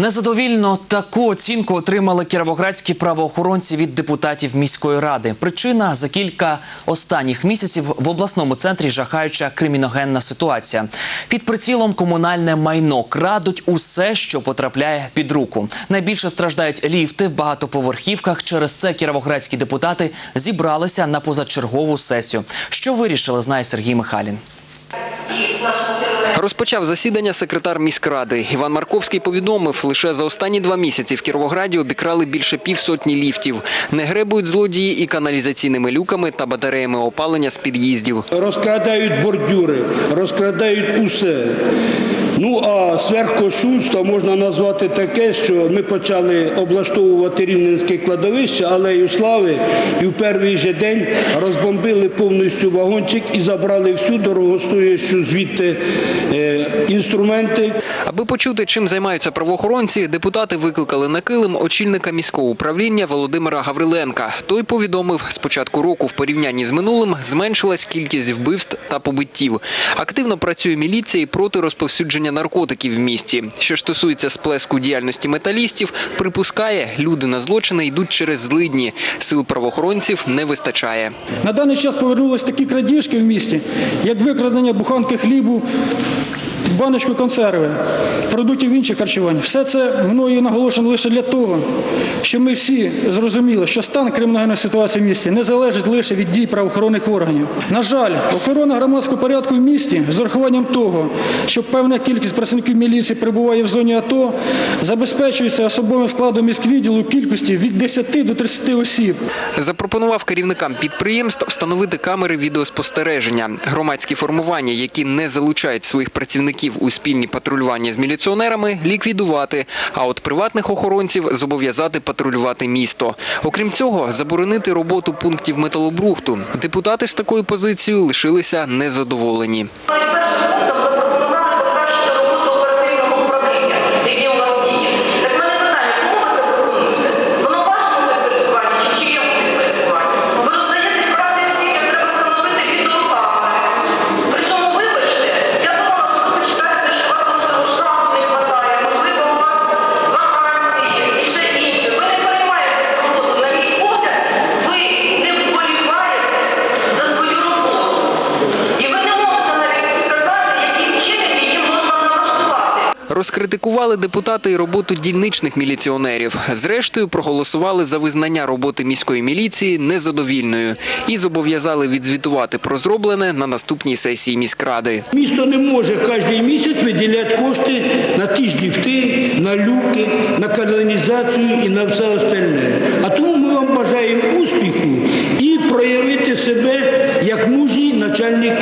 Незадовільно таку оцінку отримали кіровоградські правоохоронці від депутатів міської ради. Причина за кілька останніх місяців в обласному центрі жахаюча криміногенна ситуація. Під прицілом комунальне майно крадуть усе, що потрапляє під руку. Найбільше страждають ліфти в багатоповерхівках. Через це кіровоградські депутати зібралися на позачергову сесію. Що вирішили, знає Сергій Михайлін. Розпочав засідання секретар міськради. Іван Марковський повідомив, лише за останні два місяці в Кіровограді обікрали більше півсотні ліфтів. Не гребують злодії і каналізаційними люками та батареями опалення з під'їздів. розкрадають бордюри, розкрадають усе. Ну а сверхкошуство можна назвати таке, що ми почали облаштовувати рівненське кладовище алею слави, і в перший же день розбомбили повністю вагончик і забрали всю дорогостоящу звідти е, інструменти. Аби почути, чим займаються правоохоронці, депутати викликали на килим очільника міського управління Володимира Гавриленка. Той повідомив, з початку року в порівнянні з минулим зменшилась кількість вбивств та побиттів. Активно працює міліція і проти розповсюдження наркотиків в місті. Що стосується сплеску діяльності металістів, припускає, люди на злочини йдуть через злидні. Сил правоохоронців не вистачає. На даний час повернулись такі крадіжки в місті, як викрадення буханки хлібу, баночку консерви, продуктів інших харчувань. Все це мною наголошено лише для того, щоб ми всі зрозуміли, що стан криміногенної ситуації в місті не залежить лише від дій правоохоронних органів. На жаль, охорона громадського порядку в місті з урахуванням того, що певна кількість працівників міліції перебуває в зоні АТО, забезпечується особовим складом міськвідділу кількості від 10 до 30 осіб. Запропонував керівникам підприємств встановити камери відеоспостереження. Громадські формування, які не залучають своїх працівників у спільні патрулювання з міліціонерами, ліквідувати. А от приватних охоронців зобов'язати патрулювати місто. Окрім цього, заборонити роботу пунктів металобрухту. Депутати з такою позицією лишилися незадоволені. Розкритикували депутати і роботу дільничних міліціонерів. Зрештою, проголосували за визнання роботи міської міліції незадовільною і зобов'язали відзвітувати про зроблене на наступній сесії міськради. Місто не може кожен місяць виділяти кошти на ті ж ліфти, на люки, на каналізацію і на все остальне. А тому ми вам бажаємо успіху і проявити себе як мужній начальник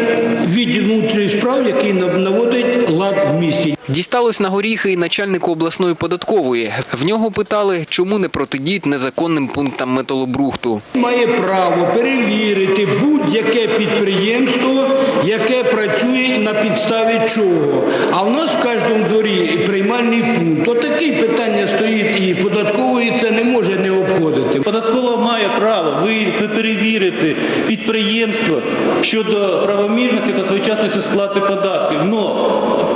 відділу внутрішніх справ, який наводить лад в місті. Дісталось на горіхи і начальнику обласної податкової. В нього питали, чому не протидіють незаконним пунктам металобрухту. Має право перевірити будь-яке підприємство, яке працює на підставі чого. А в нас в кожному дворі приймальний пункт. Отаке питання стоїть і податкової це не може не обходити. Податкова має право ви- перевірити підприємство щодо правомірності та своєчасності сплати податків. Но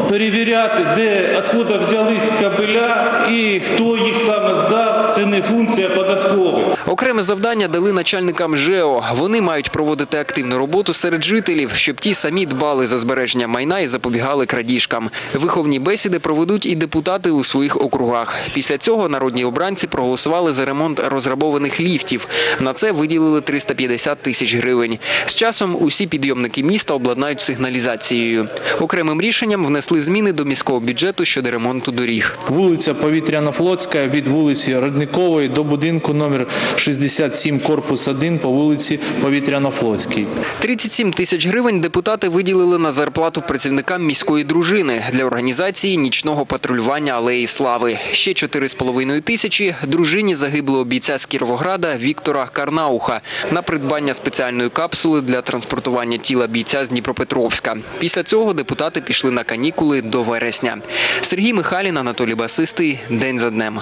перевіряти, де откуда взялись кабеля і хто їх саме здав, не функція податкової. Окреме завдання дали начальникам ЖЕО. Вони мають проводити активну роботу серед жителів, щоб ті самі дбали за збереження майна і запобігали крадіжкам. Виховні бесіди проведуть і депутати у своїх округах. Після цього народні обранці проголосували за ремонт розграбованих ліфтів. На це виділили 350 тисяч гривень. З часом усі підйомники міста обладнають сигналізацією. Окремим рішенням внесли зміни до міського бюджету щодо ремонту доріг. Вулиця Повітряно-Флотська від вулиці Родникової до будинку номер 67, корпус 1 по вулиці Повітряно-Флотській. 37 тисяч гривень депутати виділили на зарплату працівникам міської дружини для організації нічного патрулювання алеї слави. Ще 4,5 тисячі дружині загиблого бійця з Кіровограда Віктора Карнауха на придбання спеціальної капсули для транспортування тіла бійця з Дніпропетровська. Після цього депутати пішли на канікули до вересня. Сергій Михайлін, Анатолій Басистий. День за днем.